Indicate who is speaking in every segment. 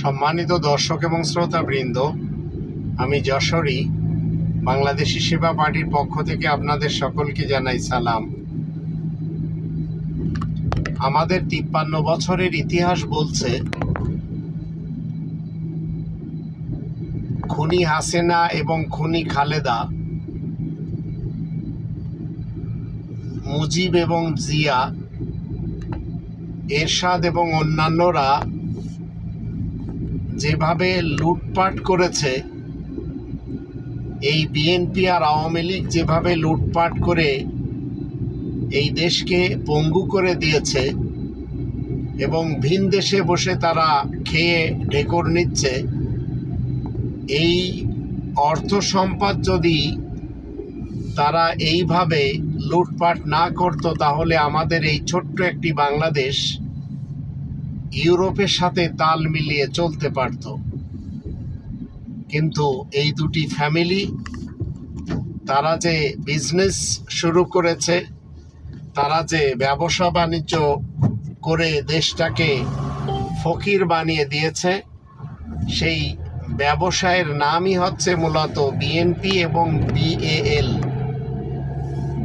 Speaker 1: সম্মানিত দর্শক এবং শ্রোতাবৃন্দ, আমি যশোরী, বাংলাদেশি সেবা পার্টির পক্ষ থেকে আপনাদের সকলকে জানাই সালাম। আমাদের তিপ্পান্ন বছরের ইতিহাস বলছে, খুনি হাসেনা এবং খুনি খালেদা, মুজিব এবং জিয়া এরশাদ এবং অন্যান্যরা যেভাবে লুটপাট করেছে, এই বিএনপি আর আওয়ামী লীগ যেভাবে লুটপাট করে এই দেশকে পঙ্গু করে দিয়েছে এবং ভিন দেশে বসে তারা খেয়ে ঢেকর নিচ্ছে, এই অর্থ সম্পদ যদি তারা এইভাবে লুটপাট না করতো, তাহলে আমাদের এই ছোট্ট একটি বাংলাদেশ ইউরোপের সাথে তাল মিলিয়ে চলতে পারত। কিন্তু এই দুটি ফ্যামিলি তারা যে বিজনেস শুরু করেছে, তারা যে ব্যবসা বাণিজ্য করে দেশটাকে ফকির বানিয়ে দিয়েছে, সেই ব্যবসায়ের নামই হচ্ছে মূলত বিএনপি এবং বিএএল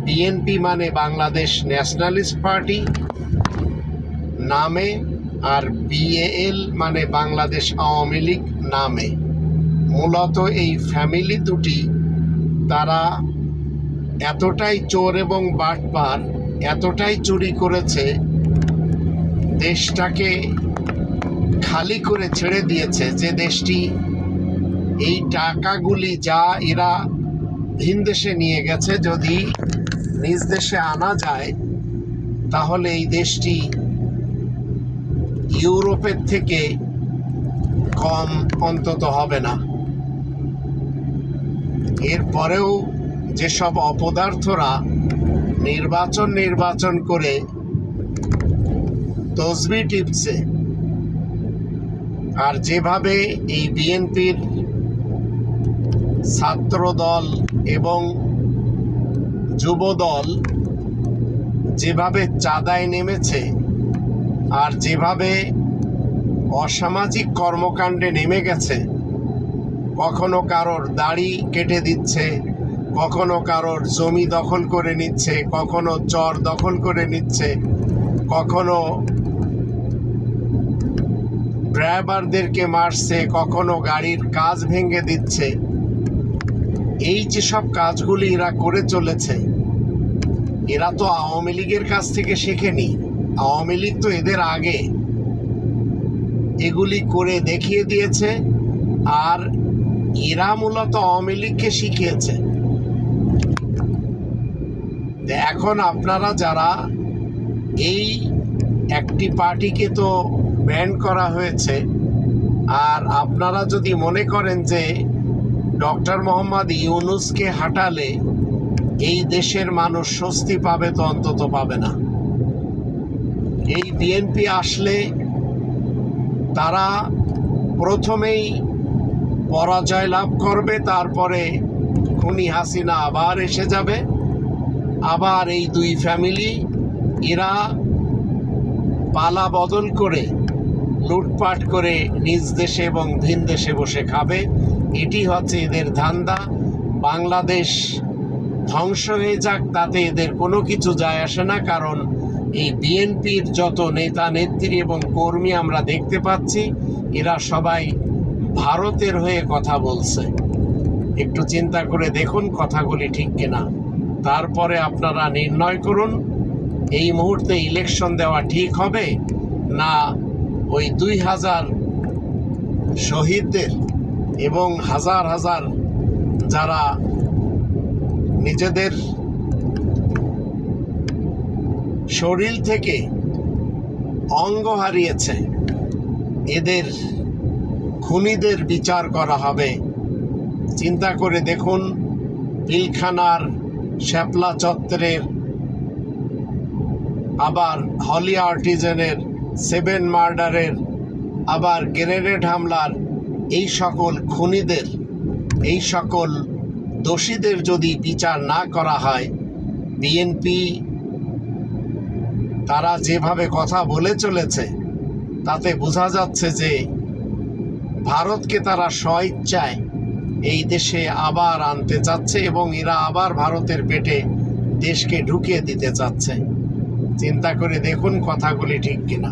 Speaker 1: বিএনপি মানে বাংলাদেশ ন্যাশনালিস্ট পার্টি নামে, আর বিএএল মানে বাংলাদেশ আওয়ামী লীগ নামে। মূলত এই ফ্যামিলি দুটি তারা এতটাই চোর এবং বাটপার, এতটাই চুরি করেছে, দেশটাকে খালি করে ছেড়ে দিয়েছে যে দেশটি এই টাকাগুলি যা এরা ভিন দেশে নিয়ে গেছে, যদি নিজ দেশে আনা যায়, তাহলে এই দেশটি ইউরোপের থেকে কম অন্তত হবে না। এরপরেও যেসব অপদার্থরা নির্বাচন নির্বাচন করে তসবি টিপছে, আর যেভাবে এই বিএনপির ছাত্রদল এবং যুবদল যেভাবে চাঁদায় নেমেছে আর যেভাবে অসামাজিক কর্মকাণ্ডে নেমে গেছে, কখনো কারোর দাড়ি কেটে দিচ্ছে, কখনো কারোর জমি দখল করে নিচ্ছে, কখনো চর দখল করে নিচ্ছে, কখনো ড্রাইভারদেরকে মারছে, কখনো গাড়ির কাজ ভেঙে দিচ্ছে। এই যেসব কাজগুলি এরা করে চলেছে, এরা তো আওয়ামী লীগের কাছ থেকে শেখেনি। আওয়ামী লীগ তো এদের আগে। এগুলি করে দেখিয়ে দিয়েছে আর এরা মূলত আওয়ামী লীগকে শিখিয়েছে। এখন আপনারা যারা এই একটি পার্টিকে তো ব্যান করা হয়েছে, আর আপনারা যদি মনে করেন যে ডক্টর মোহাম্মদ ইউনুসকে হাঁটালে এই দেশের মানুষ স্বস্তি পাবে তো অন্তত পাবে না। এই বিএনপি আসলে তারা প্রথমেই পরাজয় লাভ করবে, তারপরে খুনি হাসিনা আবার এসে যাবে। আবার এই দুই ফ্যামিলি, এরা পালা বদল করে লুটপাট করে নিজ দেশে এবং ভিন দেশে বসে খাবে। এটি হচ্ছে এদের ধান্দা। বাংলাদেশ ধ্বংস হয়ে যাক, তাতে এদের কোনো কিছু যায় আসে না, কারণ এই বিএনপির যত নেতা, নেত্রী এবং কর্মী আমরা দেখতে পাচ্ছি, এরা সবাই ভারতের হয়ে কথা বলছে। একটু চিন্তা করে দেখুন কথাগুলি ঠিক কিনা। তারপরে আপনারা নির্ণয় করুন, এই মুহূর্তে ইলেকশন দেওয়া ঠিক হবে না ওই দুই হাজার শহীদদের এবং হাজার হাজার যারা নিজেদের শরীর থেকে অঙ্গ হারিয়েছে, এদের খুনিদের বিচার করা হবে। চিন্তা করে দেখুন, পিলখানার শ্যাপলা চত্বরের, আবার হলি আর্টিজেনের, সেভেন মার্ডারের, আবার গ্রেনেড হামলার এই সকল খুনিদের, এই সকল দোষীদের যদি বিচার না করা হয় বিএনপি তারা যেভাবে কথা বলে চলেছে, তাতে বোঝা যাচ্ছে যে ভারতকে তারা স্বইচ্ছায় এই দেশে আবার আনতে চাচ্ছে এবং এরা আবার ভারতের পেটে দেশকে ঢুকিয়ে দিতে চাচ্ছে। চিন্তা করে দেখুন কথাগুলি ঠিক কিনা।